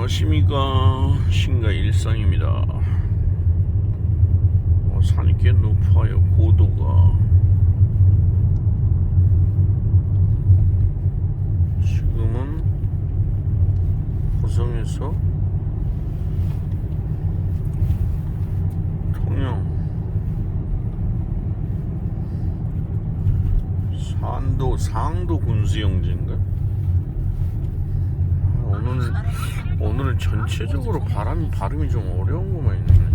안녕하십니까. 신가 일상입니다. 어, 산이 꽤 높아요 고도가. 지금은 고성에서 통영 산도 상도 군수영지인가? 아, 오늘 오늘은 전체적으로 바람이 발음이 좀 어려운 것만 있네.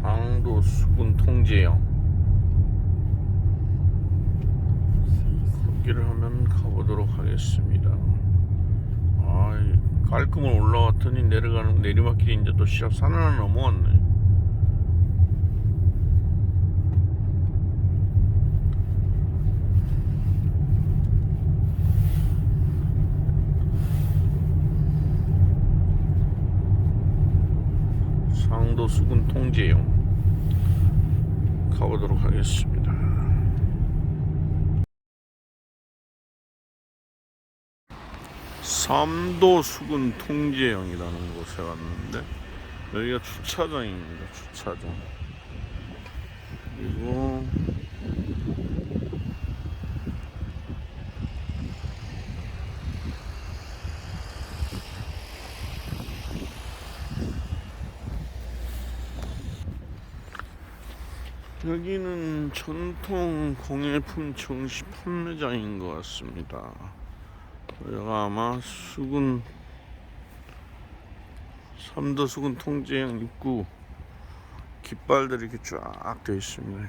상도 수군 통제형. 걷기를 하면 가보도록 하겠습니다. 아, 이 깔끔을 올라왔더니 내려가는 내리막길이 이제 또 시작 산을 넘어왔네. 상도 수군 통제용 가보도록 하겠습니다. 삼도 수군 통제형이라는 곳에 왔는데 여기가 주차장입니다. 주차장. 그리고 여기는 전통 공예품 정시 판매장인 것 같습니다. 여기가 아마 수군 삼도 수군 통제형 입구 깃발들이 이렇게 쫙 되어 있습니다.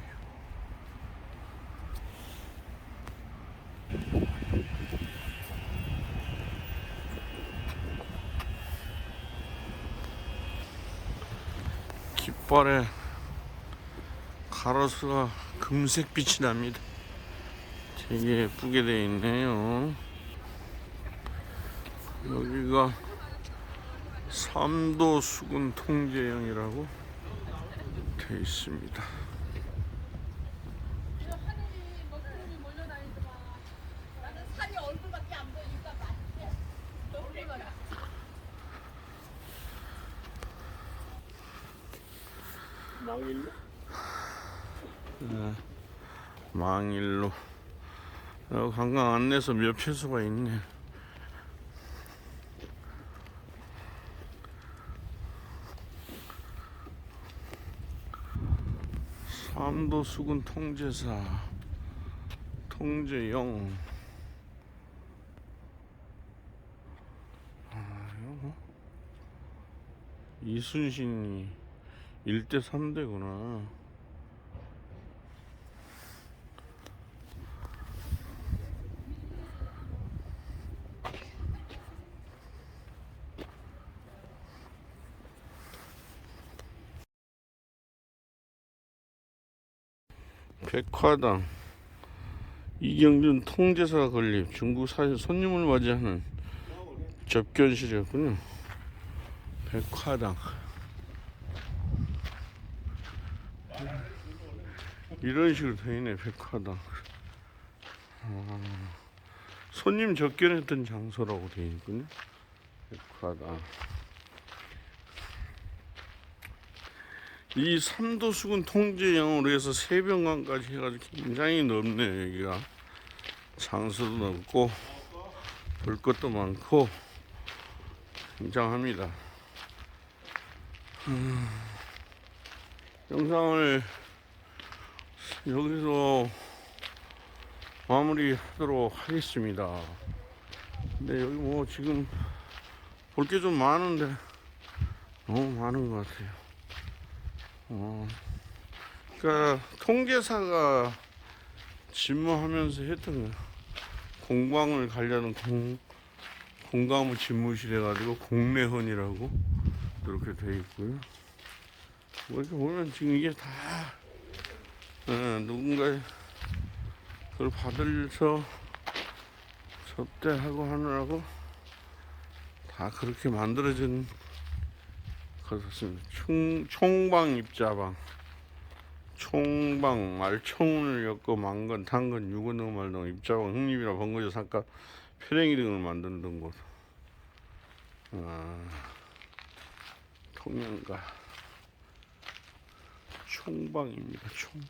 깃발에 가로수가 금색 빛이 납니다. 되게 예쁘게 되어 있네요. 여기가 삼도 수군 통제형이라고 되어 있습니다. 얼굴 네, 망일로 어, 관광 안내소 몇 필수가 있네. 삼도 수군 통제사 통제영 아, 뭐? 이순신이 1대 3대구나. 백화당 이경준 통제사 건립 중국 사실 손님을 맞이하는 접견실이었군요. 백화당 이런 식으로 되어 있네 백화당. 어, 손님 접견했던 장소라고 되어 있군요. 백화당. 이 삼도수군 통제형으로 해서 세병관까지 해가지고 굉장히 넓네요 여기가. 장소도 넓고 볼 것도 많고 굉장합니다. 음, 영상을 여기서 마무리하도록 하겠습니다. 근데 여기 뭐 지금 볼 게 좀 많은데 너무 많은 것 같아요 어, 그러니까 통계사가 집무하면서 했던 거 공방을 가려는 공 공가무 집무실 해가지고 공내헌이라고 이렇게 돼 있고요. 뭐 이렇게 보면 지금 이게 다 어, 누군가 그걸 받으서 접대하고 하느라고 다 그렇게 만들어진 그렇습니다. 총, 총방 입자방. 총방, 말총을 엮고 망건, 당근, 유근등 말등 입자방, 흥립이나 번거지 삼가 페랭이 등을 만드는 곳. 아, 통영가 총방입니다. 총.